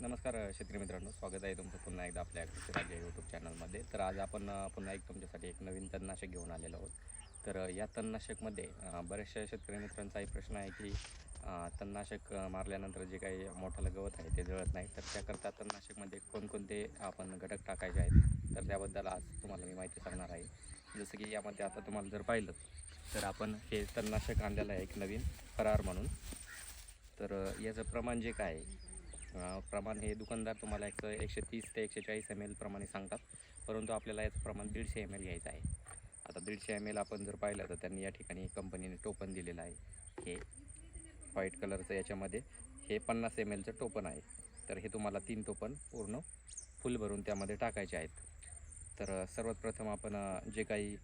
नमस्कार अ, शेतकरी मित्रांनो. स्वागत आहे तुमचं पुन्हा एकदा आपल्या कृषी राज्य यूट्यूब चॅनलमध्ये तर आज आपण पुन्हा एक तुमच्यासाठी एक नवीन तणनाशक घेऊन आलेलो आहोत. तर या तणनाशकमध्ये बऱ्याचशा शेतकरी मित्रांचाही प्रश्न आहे की तणनाशक मारल्यानंतर जे काही मोठालं गवत आहे ते जळत नाही. तर त्याकरता तणनाशकमध्ये कोणकोणते आपण घटक टाकायचे आहेत? तर त्याबद्दल आज तुम्हाला मी माहिती सांगणार आहे. जसं की यामध्ये आता तुम्हाला जर पाहिलं तर आपण हे तणनाशक आणलेलं आहे एक नवीन फरार म्हणून. तर याचं प्रमाण जे काय आहे, प्रमाण हे दुकानदार तुम्हाला एक एकशे तीस ते एकशे चाळीस एम एल प्रमाणे सांगतात. परंतु आपल्याला याचं प्रमाण दीडशे एम एल घ्यायचं आहे. आता दीडशे एम एल आपण जर पाहिलं तर त्यांनी या ठिकाणी कंपनीने टोपन दिलेलं आहे. हे व्हाईट कलरचं याच्यामध्ये. हे पन्नास एम एलचं टोपन आहे. तर हे तुम्हाला तीन टोपन पूर्ण फुल भरून त्यामध्ये टाकायचे आहेत. तर सर्वात प्रथम आपण जे काही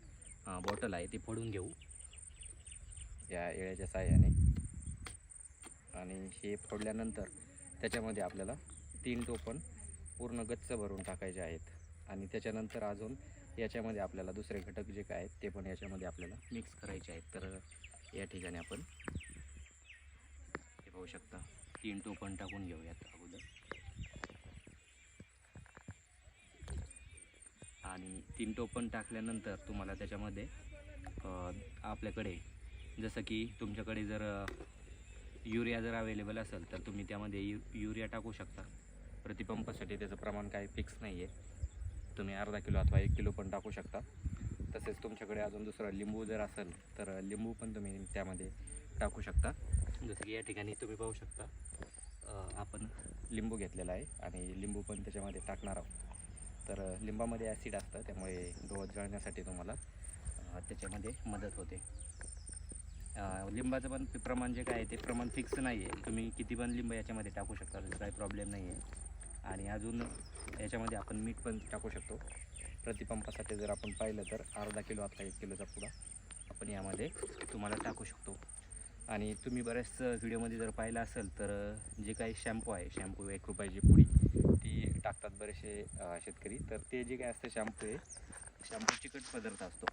बॉटल आहे ती फोडून घेऊ. या येळ्याच्या साह्याने आणि हे फोडल्यानंतर त्याच्यामध्ये आपल्याला तीन टोपण पूर्ण गच्च भरून टाकायचे आहेत. आणि त्याच्यानंतर अजून याच्यामध्ये आपल्याला दुसरे घटक जे काय आहेत ते पण याच्यामध्ये आपल्याला मिक्स करायचे आहेत. तर या ठिकाणी आपण हे पाहू शकता. तीन टोपण टाकून घेऊयात अगोदर. आणि तीन टोपण टाकल्यानंतर तुम्हाला त्याच्यामध्ये आपल्याकडे जसं की तुमच्याकडे जर युरिया जर अवेलेबल असेल तर तुम्ही त्यामध्ये यु युरिया टाकू शकता. प्रतिपंपासाठी त्याचं प्रमाण काही फिक्स नाही आहे तुम्ही अर्धा किलो अथवा एक किलो पण टाकू शकता. तसेच तुमच्याकडे अजून दुसरं लिंबू जर असेल तर लिंबू पण तुम्ही त्यामध्ये टाकू शकता. जसं की या ठिकाणी तुम्ही पाहू शकता आपण लिंबू घेतलेला आहे आणि लिंबू पण त्याच्यामध्ये टाकणार आहोत. तर लिंबामध्ये ॲसिड असतं त्यामुळे गवत जळण्यासाठी तुम्हाला त्याच्यामध्ये मदत होते. लिंबाचं पण प्रमाण जे काय आहे ते प्रमाण फिक्स नाही आहे तुम्ही किती पण लिंब याच्यामध्ये टाकू शकता त्याचा काही प्रॉब्लेम नाही आहे आणि अजून याच्यामध्ये आपण मीठ पण टाकू शकतो. प्रतिपंपासाठी जर आपण पाहिलं तर अर्धा किलो अथवा एक किलोचा पुडा आपण यामध्ये तुम्हाला टाकू शकतो. आणि तुम्ही बऱ्याच व्हिडिओमध्ये जर पाहिलं असेल तर जे काही शॅम्पू आहे शॅम्पू एक रुपयाची पुडी ती टाकतात बरेचसे शेतकरी. तर ते जे काय असतं शॅम्पू आहे शॅम्पू चिकट पदार्थ असतो.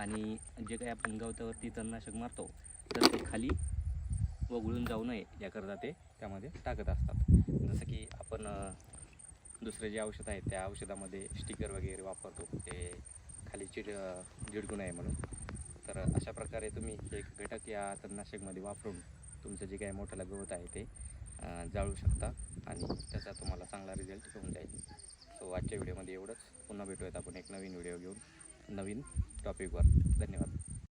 आणि जे काही आपण गवतावरती तणनाशक मारतो तर ते खाली वगळून जाऊ नये याकरता ते त्यामध्ये टाकत असतात. जसं की आपण दुसरे जे औषध आहेत त्या औषधामध्ये स्टिकर वगैरे वापरतो. ते खाली चिड झिडकू नये म्हणून. तर अशा प्रकारे तुम्ही एक घटक या तणनाशकमध्ये वापरून तुमचं जे काही मोठं गवत आहे ते जाळू शकता आणि त्याचा तुम्हाला चांगला रिझल्ट होऊन जाईल. सो आजच्या व्हिडिओमध्ये एवढंच. पुन्हा भेटूयात आपण एक नवीन व्हिडिओ घेऊन. नवीन टॉपिकवर धन्यवाद.